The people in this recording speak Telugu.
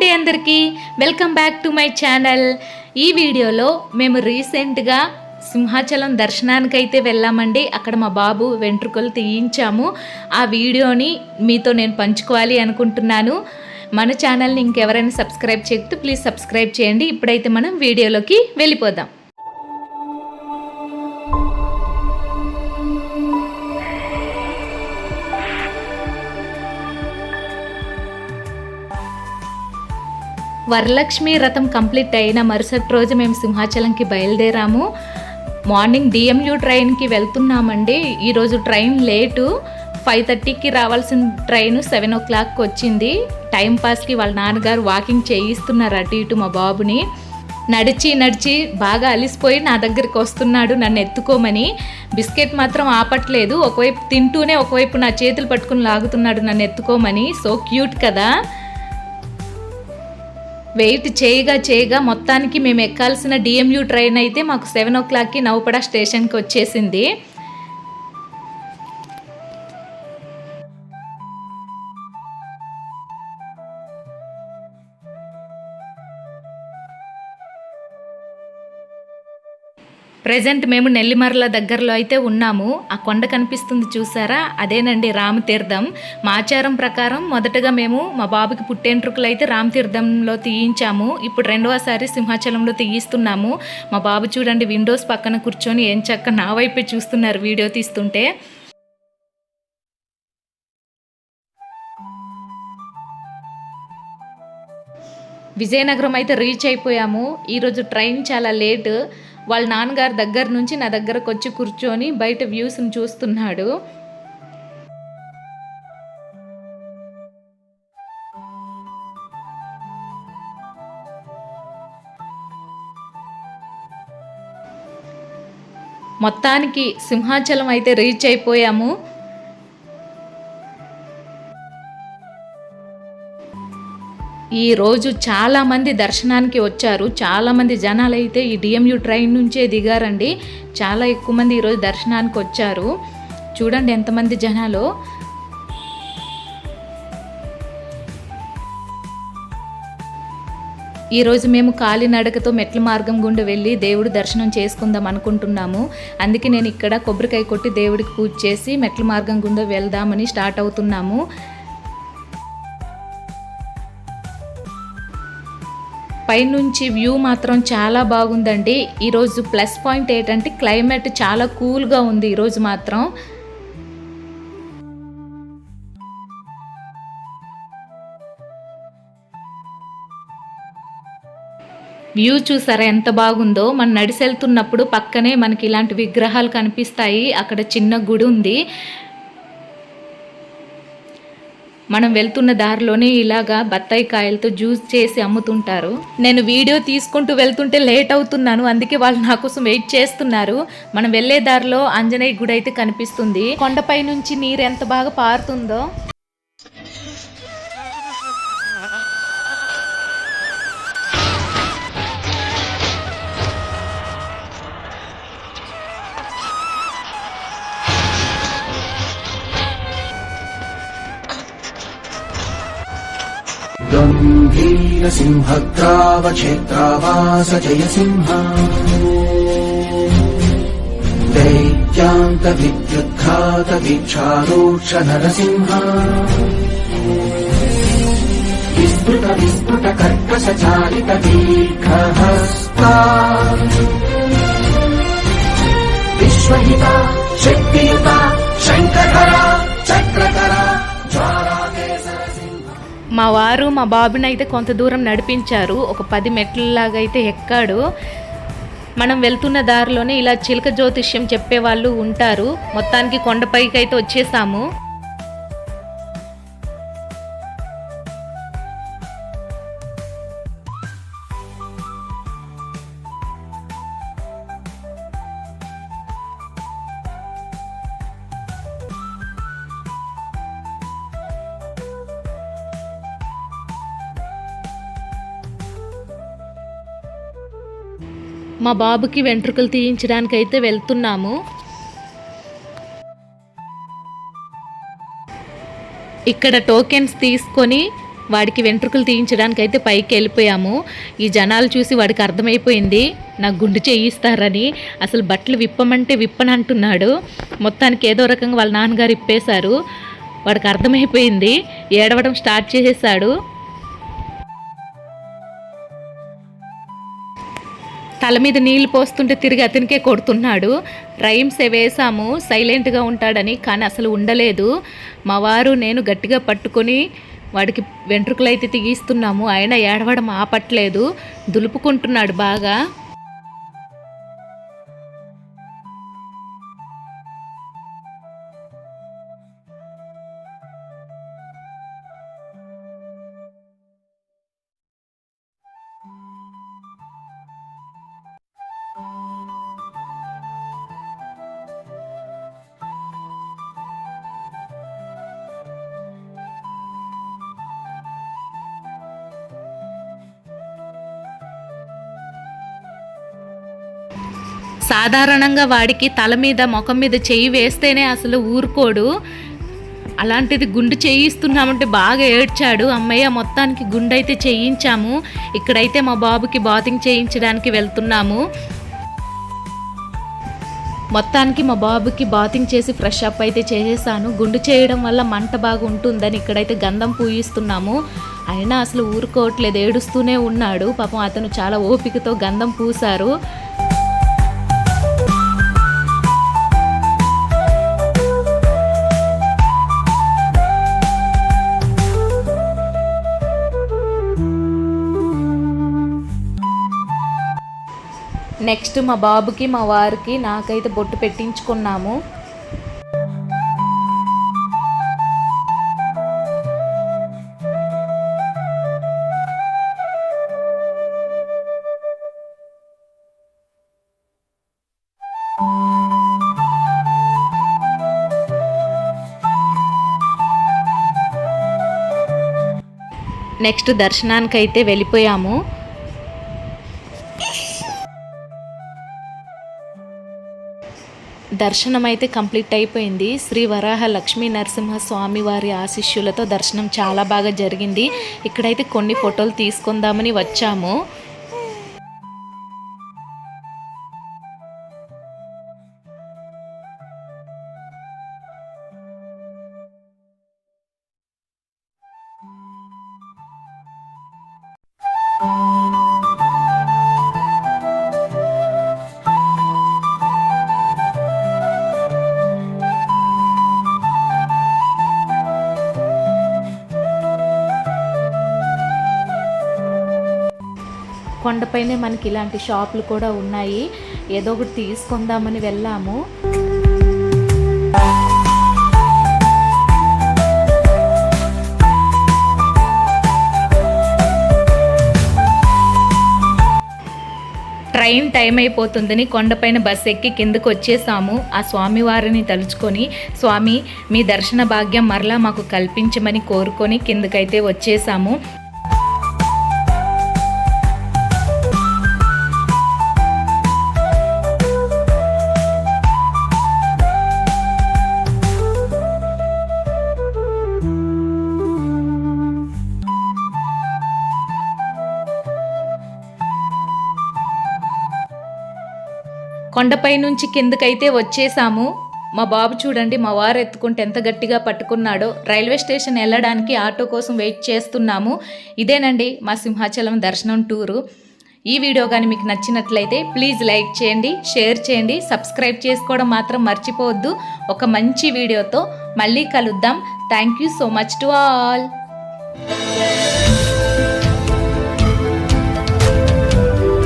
అండి అందరికీ? Welcome back to my channel ఈ వీడియోలో మేము రీసెంట్గా సింహాచలం దర్శనానికి అయితే వెళ్ళామండి. అక్కడ మా బాబు వెంట్రుకలు తీయించాము. ఆ వీడియోని మీతో నేను పంచుకోవాలి అనుకుంటున్నాను. మన ఛానల్ని ఇంకెవరైనా సబ్స్క్రైబ్ చేయకపోతే ప్లీజ్ సబ్స్క్రైబ్ చేయండి. ఇప్పుడైతే మనం వీడియోలోకి వెళ్ళిపోదాం. వరలక్ష్మి రథం కంప్లీట్ అయిన మరుసటి రోజు మేము సింహాచలంకి బయలుదేరాము. మార్నింగ్ డిఎంయూ ట్రైన్కి వెళ్తున్నామండి. ఈరోజు ట్రైన్ లేటు. ఫైవ్ థర్టీకి రావాల్సిన ట్రైన్ సెవెన్ ఓ క్లాక్కి వచ్చింది. టైం పాస్కి వాళ్ళ నాన్నగారు వాకింగ్ చేయిస్తున్నారు అటు ఇటు మా బాబుని. నడిచి నడిచి బాగా అలిసిపోయి నా దగ్గరికి వస్తున్నాడు నన్ను ఎత్తుకోమని. బిస్కెట్ మాత్రం ఆపట్లేదు. ఒకవైపు తింటూనే ఒకవైపు నా చేతులు పట్టుకుని లాగుతున్నాడు నన్ను ఎత్తుకోమని. సో క్యూట్ కదా. వెయిట్ చేయగా చేయగా మొత్తానికి మేము ఎక్కాల్సిన డిఎంయూ ట్రైన్ అయితే మాకు సెవెన్ ఓ క్లాక్కి నౌపడ స్టేషన్కి వచ్చేసింది. ప్రజెంట్ మేము నెల్లిమర్ల దగ్గరలో అయితే ఉన్నాము. ఆ కొండ కనిపిస్తుంది చూసారా? అదేనండి రామతీర్థం మా ఆచారం ప్రకారం మొదటగా మేము మా బాబుకి పుట్టేంట్రుకలు అయితే రామతీర్థంలో తీయించాము. ఇప్పుడు రెండవసారి సింహాచలంలో తీయిస్తున్నాము. మా బాబు చూడండి విండోస్ పక్కన కూర్చొని ఏం చక్క నా వైపే చూస్తున్నారు వీడియో తీస్తుంటే. విజయనగరం అయితే రీచ్ అయిపోయాము. ఈరోజు ట్రైన్ చాలా లేటు. వాళ్ళ నాన్నగారు దగ్గర నుంచి నా దగ్గరకు వచ్చి కూర్చొని బయట వ్యూస్ని చూస్తున్నాడు. మొత్తానికి సింహాచలం అయితే రీచ్ అయిపోయాము. ఈరోజు చాలామంది దర్శనానికి వచ్చారు. చాలామంది జనాలు అయితే ఈ డిఎంయు ట్రైన్ నుంచే దిగారండి. చాలా ఎక్కువ మంది ఈరోజు దర్శనానికి వచ్చారు. చూడండి ఎంతమంది జనాలు. ఈరోజు మేము కాలినడకతో మెట్ల మార్గం గుండా వెళ్ళి దేవుడు దర్శనం చేసుకుందాం అనుకుంటున్నాము. అందుకే నేను ఇక్కడ కొబ్బరికాయ కొట్టి దేవుడికి పూజ చేసి మెట్ల మార్గం గుండా వెళ్దామని స్టార్ట్ అవుతున్నాము. పైనుంచి వ్యూ మాత్రం చాలా బాగుందండి. ఈరోజు ప్లస్ పాయింట్ ఏంటంటే క్లైమేట్ చాలా కూల్గా ఉంది ఈరోజు మాత్రం. వ్యూ చూసారా ఎంత బాగుందో? మనం నడిసెళ్తున్నప్పుడు పక్కనే మనకి ఇలాంటి విగ్రహాలు కనిపిస్తాయి. అక్కడ చిన్న గుడి ఉంది మనం వెళ్తున్న దారిలోనే ఇలాగా బత్తాయి కాయలతో జ్యూస్ చేసి అమ్ముతుంటారు. నేను వీడియో తీసుకుంటూ వెళ్తుంటే లేట్ అవుతున్నాను అందుకే వాళ్ళు నా కోసం వెయిట్ చేస్తున్నారు. మనం వెళ్ళే దారిలో ఆంజనేయ గుడి అయితే కనిపిస్తుంది. కొండపై నుంచి నీరు ఎంత బాగా పారుతుందో. गम्भीरसिंहग्रावक्षेत्रावास जय सिंह दैत्यान्तविद्युद्घातवीक्षारोक्ष नरसिंह विस्तृत विस्तृत कर्कशचालित వారు మా బాబుని అయితే కొంత దూరం నడిపించారు. ఒక పది మెట్లలాగా అయితే ఎక్కాడు. మనం వెళ్తున్న దారిలోనే ఇలా చిలక జ్యోతిష్యం చెప్పేవాళ్ళు ఉంటారు. మొత్తానికి కొండపైకి అయితే వచ్చేసాము. మా బాబుకి వెంట్రుకలు తీయించడానికి అయితే వెళ్తున్నాము. ఇక్కడ టోకెన్స్ తీసుకొని వాడికి వెంట్రుకలు తీయించడానికి అయితే పైకి వెళ్ళిపోయాము. ఈ జనాలు చూసి వాడికి అర్థమైపోయింది నాకు గుండు చేయిస్తారని. అసలు బట్టలు విప్పమంటే విప్పని అంటున్నాడు. మొత్తానికి ఏదో రకంగా వాళ్ళ నాన్నగారు ఇప్పేశారు. వాడికి అర్థమైపోయింది. ఏడవడం స్టార్ట్ చేసేసాడు తల మీద నీళ్ళు పోస్తుంటే తిరిగి అతనికే కొడుతున్నాడు. రైమ్స్ వేసాము సైలెంట్గా ఉంటాడని కానీ అసలు ఉండలేదు. మా వారు నేను గట్టిగా పట్టుకొని వాడికి వెంట్రుకలు అయితే తీగిస్తున్నాము ఆయన ఏడవడం ఆపట్లేదు. దులుపుకుంటున్నాడు బాగా. సాధారణంగా వాడికి తల మీద ముఖం మీద చెయ్యి వేస్తేనే అసలు ఊరుకోడు. అలాంటిది గుండు చేయిస్తున్నామంటే బాగా ఏడ్చాడు. అమ్మయ్య మొత్తానికి గుండు అయితే చేయించాము. ఇక్కడైతే మా బాబుకి బాతింగ్ చేయించడానికి వెళ్తున్నాము. మొత్తానికి మా బాబుకి బాతింగ్ చేసి ఫ్రెష్ అప్ అయితే చేసేసాను. గుండు చేయడం వల్ల మంట బాగా ఉంటుందని ఇక్కడైతే గంధం పూయిస్తున్నాము. అయినా అసలు ఊరుకోవట్లేదు ఏడుస్తూనే ఉన్నాడు. పాపం అతను చాలా ఓపికతో గంధం పూసారు నెక్స్ట్ మా బాబుకి మా వారికి నాకైతే బొట్టు పెట్టించుకున్నాము. నెక్స్ట్ దర్శనానికి అయితే వెళ్ళిపోయాము. దర్శనం అయితే కంప్లీట్ అయిపోయింది. శ్రీ వరాహ లక్ష్మీ నరసింహ స్వామి వారి ఆశిష్యులతో దర్శనం చాలా బాగా జరిగింది. ఇక్కడైతే కొన్ని ఫోటోలు తీసుకుందామని వచ్చాము. కొండపైనే మనకి ఇలాంటి షాపులు కూడా ఉన్నాయి. ఏదో ఒకటి తీసుకుందామని వెళ్ళాము. ట్రైన్ టైం అయిపోతుందని కొండపైన బస్ ఎక్కి కిందకు వచ్చేసాము. ఆ స్వామివారిని తలుచుకొని స్వామి మీ దర్శన భాగ్యం మరలా మాకు కల్పించమని కోరుకొని కిందకైతే వచ్చేసాము. కొండపై నుంచి కిందకైతే వచ్చేసాము. మా బాబు చూడండి మా వారు ఎత్తుకుంటే ఎంత గట్టిగా పట్టుకున్నాడో. రైల్వే స్టేషన్ వెళ్ళడానికి ఆటో కోసం వెయిట్ చేస్తున్నాము. ఇదేనండి మా సింహాచలం దర్శనం టూరు. ఈ వీడియో కానీ మీకు నచ్చినట్లయితే ప్లీజ్ లైక్ చేయండి షేర్ చేయండి సబ్స్క్రైబ్ చేసుకోవడం మాత్రం మర్చిపోవద్దు. ఒక మంచి వీడియోతో మళ్ళీ కలుద్దాం. Thank you so much to all.